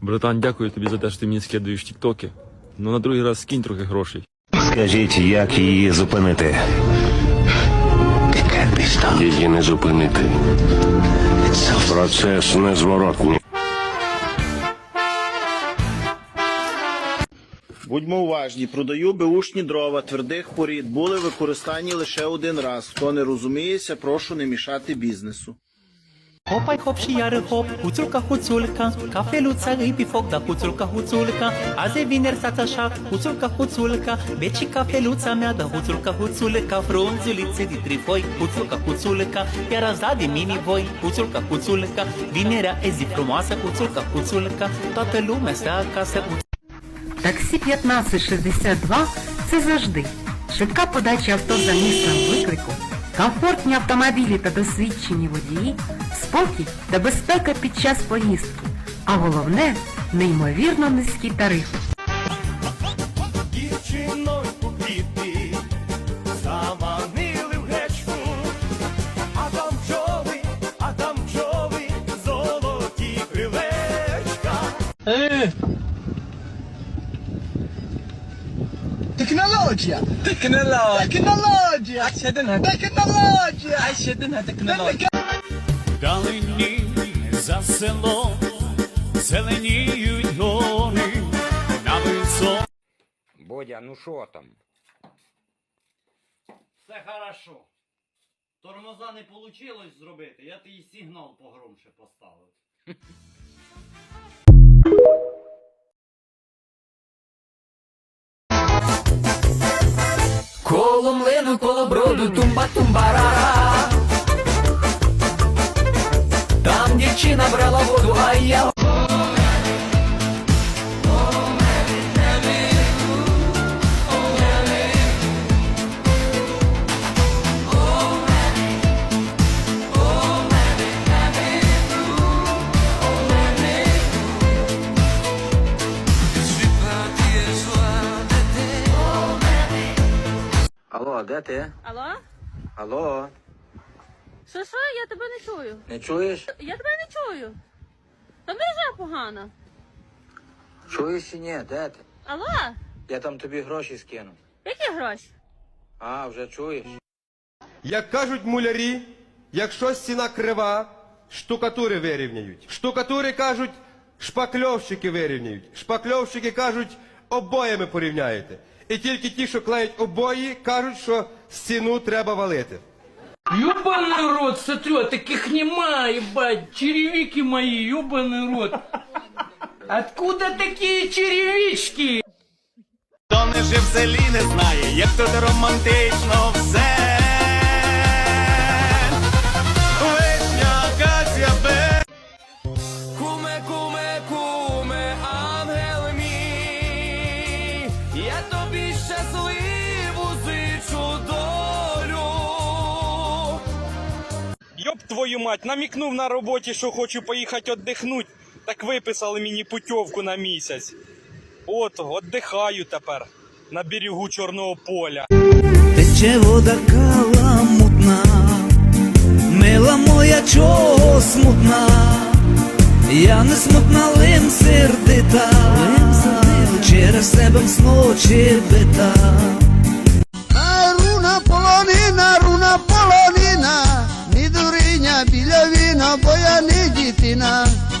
Братан, дякую тобі за те, що ти мені скидуєш тіктоки. Ну на другий раз скинь трохи грошей. Скажіть, як її зупинити? Її не зупинити. Процес незворотний. Будьмо уважні, продаю беушні дрова твердих порід були використані лише один раз. Хто не розуміється, прошу не мішати бізнесу. Hopaj hop și iară hop, huțulca huțulca Cafeluța îi pe foc, da huțulca huțulca Azi e vineri stați așa, huțulca huțulca Beci cafeluța mea, da huțulca huțulca Frunzulițe de trifoi, huțulca huțulca Iar azi da de mini voi, huțulca huțulca Vinerea e zi frumoasă, huțulca huțulca Toată lumea stă acasă, Таксі 1562 це завжди. Швидка подача авто за місцем виклику, комфортні автомобілі та досвідчені водії, спокій та безпека під час поїздки. А головне неймовірно низькі тарифи. Дівчиною квіти заманили в гречку, а там бджоли, а там бджоли, золоті крилечка. Teknolojia! Teknolojia! Teknolojia! Teknolojia! Далині за село зеленіють гори на висо. Бодя, ну що там? Все хорошо. Тормоза не вийшло зробити, я тобі сигнал погромше поставив. Коло млину, коло броду, тумба воду, а я Алло, де ти? Алло? Алло, Що що? Я тебе не чую. не чуєш? Я тебе не чую. Та мережа погана. Чуєш чи ні? Де ти? Алло? Я там тобі гроші скину. Які гроші? А, вже чуєш? Як кажуть мулярі, якщо стіна крива, штукатури вирівняють. Штукатури кажуть, шпакльовщики вирівняють. Шпакльовщики кажуть, обоями порівняєте. І тільки ті, що клеють обої, кажуть, що стіну треба валити. Ёбаный рот, смотрю, а таких нема, ебать, черевики мои, ёбаный рот. Откуда такие черевички? Хто не жив в селі, не знає, як тут романтично все. Вишня, акація, бе. Куме, куме, куме, ангел мій, я тобі щасливу Твою мать, намікнув на роботі, що хочу поїхати віддихнуть, так виписали мені путівку на місяць. От, віддихаю тепер на берегу Чорного поля. Тече вода каламутна, мила моя чого смутна, я не смутна, лим сердита, через себе сночі бита. final